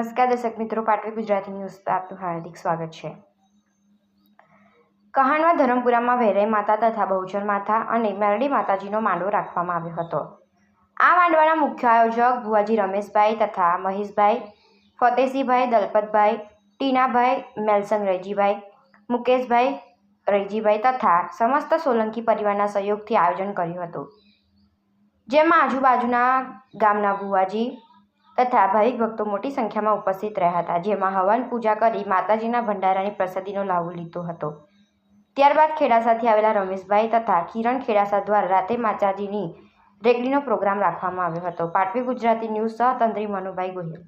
નમસ્કાર, દર્શક મિત્રો પાટવી ગુજરાતી ન્યૂઝ આપનું હાર્દિક સ્વાગત છે. કહાણવા ધરમપુરામાં વેરાઈ માતા તથા બહુચર માતા અને મેરડી માતાજીનો માંડવો રાખવામાં આવ્યો હતો. આ માંડવાના મુખ્ય આયોજક ભુવાજી રમેશભાઈ તથા મહેશભાઈ ફતેસિંહભાઈ દલપતભાઈ, ટીનાભાઈ, મેલસંગ રૈજીભાઈ, મુકેશભાઈ રૈજીભાઈ તથા સમસ્ત સોલંકી પરિવારના સહયોગથી આયોજન કર્યું હતું. જેમાં આજુબાજુના ગામના ભુવાજી તથા ભાવિક ભક્તો મોટી સંખ્યામાં ઉપસ્થિત રહ્યા હતા, જેમાં હવન પૂજા કરી માતાજીના ભંડારાની પ્રસાદીનો લાભ લીધો હતો. ત્યારબાદ ખેડાસાથી આવેલા રમેશભાઈ તથા કિરણ ખેડાસા દ્વારા રાતે માતાજીની રેકડીનો પ્રોગ્રામ રાખવામાં આવ્યો હતો. પાટવી ગુજરાતી ન્યૂઝ સહ તંત્રી મનુભાઈ ગોહિલ.